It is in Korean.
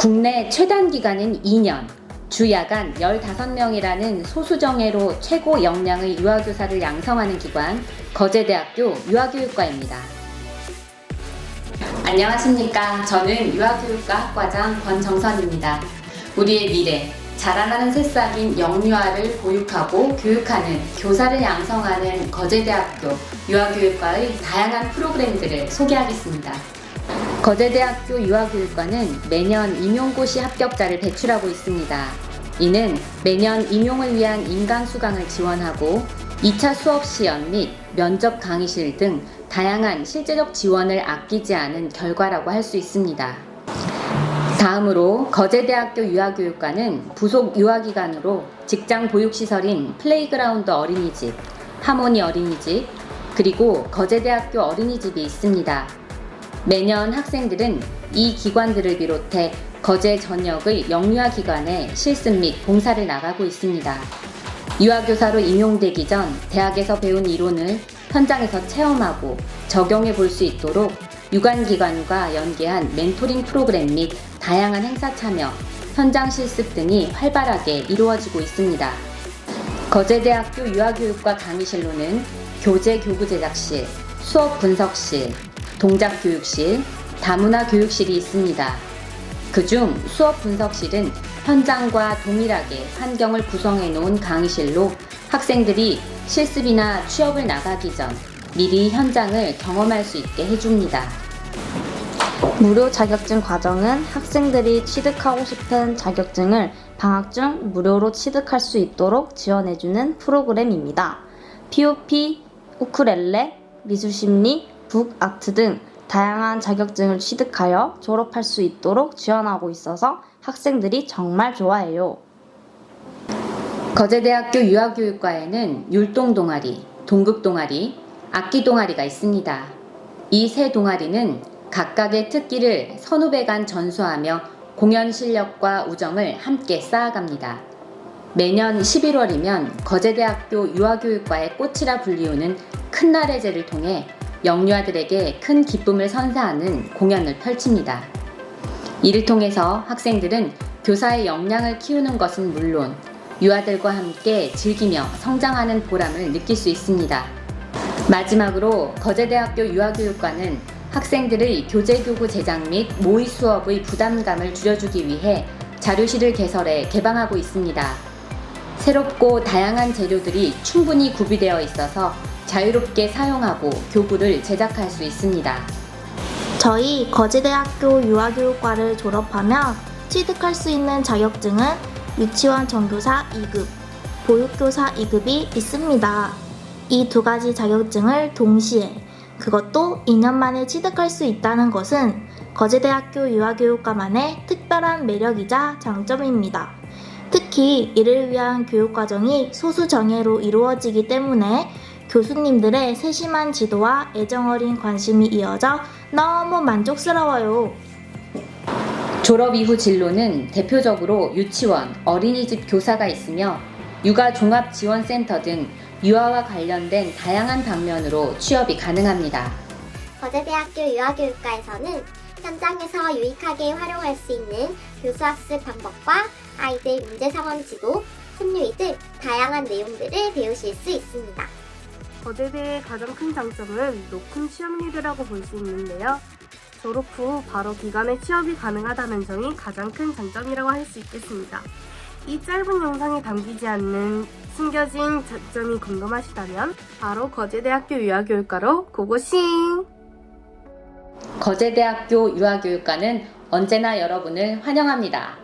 국내 최단 기간은 2년, 주야간 15명이라는 소수정예로 최고 역량의 유아교사를 양성하는 기관, 거제대학교 유아교육과입니다. 안녕하십니까. 저는 유아교육과 학과장 권정선입니다. 우리의 미래, 자라나는 새싹인 영유아를 보육하고 교육하는 교사를 양성하는 거제대학교 유아교육과의 다양한 프로그램들을 소개하겠습니다. 거제대학교 유아교육과는 매년 임용고시 합격자를 배출하고 있습니다. 이는 매년 임용을 위한 인강 수강을 지원하고 2차 수업 시연 및 면접 강의실 등 다양한 실제적 지원을 아끼지 않은 결과라고 할 수 있습니다. 다음으로 거제대학교 유아교육과는 부속 유아기관으로 직장 보육시설인 플레이그라운드 어린이집, 하모니 어린이집, 그리고 거제대학교 어린이집이 있습니다. 매년 학생들은 이 기관들을 비롯해 거제 전역의 영유아 기관에 실습 및 봉사를 나가고 있습니다. 유아교사로 임용되기 전 대학에서 배운 이론을 현장에서 체험하고 적용해 볼 수 있도록 유관기관과 연계한 멘토링 프로그램 및 다양한 행사 참여, 현장 실습 등이 활발하게 이루어지고 있습니다. 거제대학교 유아교육과 강의실로는 교재 교구 제작실, 수업 분석실, 동작 교육실, 다문화 교육실이 있습니다. 그중 수업 분석실은 현장과 동일하게 환경을 구성해 놓은 강의실로 학생들이 실습이나 취업을 나가기 전 미리 현장을 경험할 수 있게 해줍니다. 무료 자격증 과정은 학생들이 취득하고 싶은 자격증을 방학 중 무료로 취득할 수 있도록 지원해주는 프로그램입니다. POP, 우쿨렐레, 미술심리, 북아트 등 다양한 자격증을 취득하여 졸업할 수 있도록 지원하고 있어서 학생들이 정말 좋아해요. 거제대학교 유아교육과에는 율동 동아리, 동극 동아리, 악기 동아리가 있습니다. 이 세 동아리는 각각의 특기를 선후배 간 전수하며 공연 실력과 우정을 함께 쌓아갑니다. 매년 11월이면 거제대학교 유아교육과의 꽃이라 불리우는 큰 날의 제를 통해 영유아들에게 큰 기쁨을 선사하는 공연을 펼칩니다. 이를 통해서 학생들은 교사의 역량을 키우는 것은 물론 유아들과 함께 즐기며 성장하는 보람을 느낄 수 있습니다. 마지막으로 거제대학교 유아교육과는 학생들의 교재교구 제작 및 모의 수업의 부담감을 줄여주기 위해 자료실을 개설해 개방하고 있습니다. 새롭고 다양한 재료들이 충분히 구비되어 있어서 자유롭게 사용하고 교구를 제작할 수 있습니다. 저희 거제대학교 유아교육과를 졸업하면 취득할 수 있는 자격증은 유치원 전교사 2급, 보육교사 2급이 있습니다. 이 두 가지 자격증을 동시에 그것도 2년 만에 취득할 수 있다는 것은 거제대학교 유아교육과만의 특별한 매력이자 장점입니다. 특히 이를 위한 교육과정이 소수 정예로 이루어지기 때문에 교수님들의 세심한 지도와 애정어린 관심이 이어져 너무 만족스러워요. 졸업 이후 진로는 대표적으로 유치원, 어린이집 교사가 있으며 육아 종합 지원 센터 등 유아와 관련된 다양한 방면으로 취업이 가능합니다. 거제대학교 유아교육과에서는 현장에서 유익하게 활용할 수 있는 교수학습 방법과 아이들 문제상황 지도, 손유희 등 다양한 내용들을 배우실 수 있습니다. 거제대의 가장 큰 장점은 높은 취업률이라고 볼 수 있는데요. 졸업 후 바로 기관에 취업이 가능하다는 점이 가장 큰 장점이라고 할 수 있겠습니다. 이 짧은 영상에 담기지 않는 숨겨진 장점이 궁금하시다면 바로 거제대학교 유아교육과로 고고싱! 거제대학교 유아교육과는 언제나 여러분을 환영합니다.